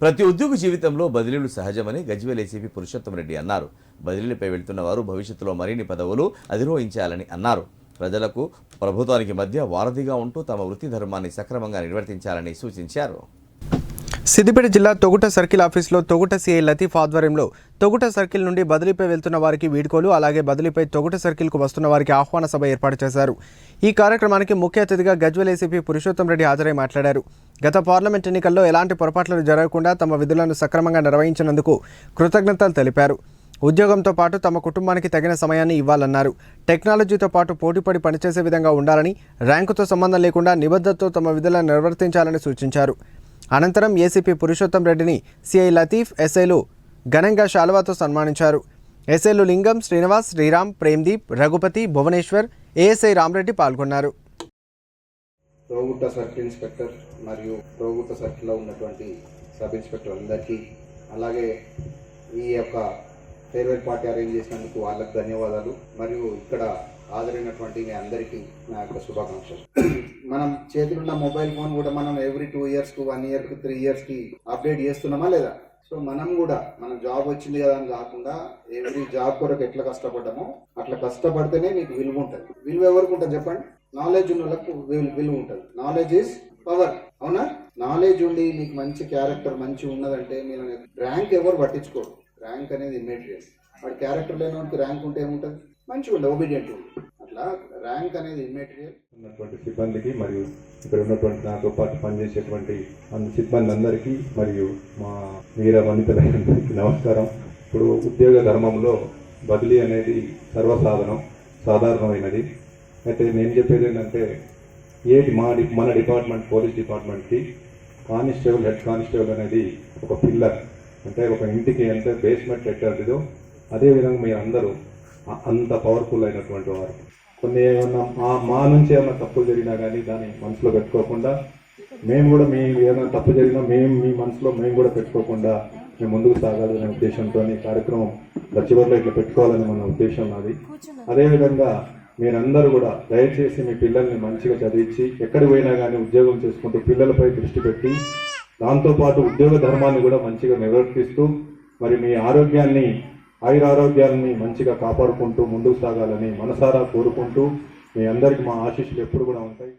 ప్రతి ఉద్యోగ జీవితంలో బదిలీలు సహజమని గజ్వేల్ ఏసీపీ పురుషోత్తం రెడ్డి అన్నారు. బదిలీలపై వెళ్తున్న వారు భవిష్యత్తులో మరిన్ని పదవులు అధిరోహించాలని అన్నారు. ప్రజలకు ప్రభుత్వానికి మధ్య వారధిగా ఉంటూ తమ వృత్తి ధర్మాన్ని సక్రమంగా నిర్వర్తించాలని సూచించారు. సిద్దిపేట జిల్లా తొగుట సర్కిల్ ఆఫీసులో తొగుట సిఐ లతీఫ్ ఆధ్వర్యంలో తొగుట సర్కిల్ నుండి బదిలీపై వెళ్తున్న వారికి వీడ్కోలు అలాగే బదిలీపై తొగుట సర్కిల్కు వస్తున్న వారికి ఆహ్వాన సభ ఏర్పాటు చేశారు. ఈ కార్యక్రమానికి ముఖ్య అతిథిగా గజ్వెల్ ఏసీపీ పురుషోత్తం రెడ్డి హాజరై మాట్లాడారు. గత పార్లమెంట్ ఎన్నికల్లో ఎలాంటి పొరపాట్లు జరగకుండా తమ విధులను సక్రమంగా నిర్వహించినందుకు కృతజ్ఞతలు తెలిపారు. ఉద్యోగంతో పాటు తమ కుటుంబానికి తగిన సమయాన్ని ఇవ్వాలన్నారు. టెక్నాలజీతో పాటు పోటీపడి పనిచేసే విధంగా ఉండాలని ర్యాంకుతో సంబంధం లేకుండా నిబద్ధతతో తమ విధులను నిర్వర్తించాలని సూచించారు. అనంతరం ఏసీపీ పురుషోత్తం రెడ్డిని సిఐ లతీఫ్ ఎస్ఐలు ఘనంగా శాలువాతో సన్మానించారు. ఎస్ఐలు లింగం శ్రీనివాస్ శ్రీరామ్ ప్రేమ్దీప్ రఘుపతి భువనేశ్వర్ ఏఎస్ఐ రామరెడ్డి పాల్గొన్నారు. రోగుట్ట సర్కిల్ ఇన్స్పెక్టర్ మరియు రోగుట్ట సర్కిల్లో ఉన్నటువంటి సబ్ ఇన్స్పెక్టర్ అందరికీ అలాగే ఈ యొక్క ఫేర్వెల్ పార్టీ అరేంజ్ చేసినందుకు వాళ్ళకు ధన్యవాదాలు. మరియు ఇక్కడ హాజరైనటువంటి మీ అందరికీ నా యొక్క శుభాకాంక్షలు. మనం చేతిలో ఉన్న మొబైల్ ఫోన్ కూడా మనం ఎవ్రీ టూ ఇయర్స్కి వన్ ఇయర్కి త్రీ ఇయర్స్కి అప్డేట్ చేస్తున్నామా లేదా? సో మనం కూడా మన జాబ్ వచ్చింది కదా అని కాకుండా ఎవ్రీ జాబ్ కొరకు ఎట్లా కష్టపడ్డామో అట్లా కష్టపడితేనే మీకు విలువ ఉంటుంది. విలువ ఎవరికి ఉంటుంది చెప్పండి? నాలెడ్జ్ ఉన్న వాళ్ళకు విలువ విలువ ఉంటుంది. నాలెడ్జ్ ఈజ్ పవర్ అవునా? నాలెడ్జ్ ఉండి మీకు మంచి క్యారెక్టర్ మంచి ఉన్నదంటే మీరు ర్యాంక్ ఎవరు పట్టించుకోరు. ర్యాంక్ అనేది ఇమ్మీడియట్ వాడి క్యారెక్టర్ లేని వాడికి ర్యాంక్ ఉంటే ఏముంటుంది? మంచిగా ఉంటుంది ఒబీడియంట్ ఉంది అట్లా ర్యాంక్ అనేది ఇమ్మెటీరియల్ ఉన్నటువంటి సిబ్బందికి మరియు ఇక్కడ ఉన్నటువంటి నాతో పాటు పనిచేసేటువంటి అన్ని సిబ్బంది అందరికీ మరియు మా వీర వనితలందరికీ నమస్కారం. ఇప్పుడు ఉద్యోగ ధర్మంలో బదిలీ అనేది సర్వసాధనం సాధారణమైనది. అయితే నేను చెప్పేది ఏంటంటే ఏ మా డి- మన డిపార్ట్మెంట్ పోలీస్ డిపార్ట్మెంట్కి కానిస్టేబుల్ హెడ్ కానిస్టేబుల్ అనేది ఒక పిల్లర్. అంటే ఒక ఇంటికి ఎంత బేస్మెంట్ ఎట్టాడిదో అదేవిధంగా మీరు అందరూ అంత పవర్ఫుల్ అయినటువంటి వారు. కొన్ని ఏమన్నా మా మా నుంచి ఏమైనా తప్పులు జరిగినా కానీ దాన్ని మనసులో పెట్టుకోకుండా మేము కూడా మీ ఏమైనా తప్పు జరిగినా మేము మీ మనసులో మేము కూడా పెట్టుకోకుండా మేము ముందుకు సాగాలనే ఉద్దేశంతో ఈ కార్యక్రమం చివరిలో ఇట్లా పెట్టుకోవాలని మన ఉద్దేశం నాది. అదేవిధంగా మీరందరూ కూడా దయచేసి మీ పిల్లల్ని మంచిగా చదివించి ఎక్కడికి పోయినా కానీ ఉద్యోగం చేసుకుంటూ పిల్లలపై దృష్టి పెట్టి దాంతోపాటు ఉద్యోగ ధర్మాన్ని కూడా మంచిగా నిర్వర్తిస్తూ మరి మీ ఆరోగ్యాన్ని ఆయురారోగ్యాన్ని మంచిగా కాపాడుకుంటూ ముందుకు సాగాలని మనసారా కోరుకుంటూ మీ అందరికీ మా ఆశీస్సులు ఎప్పుడు కూడా ఉంటాయి.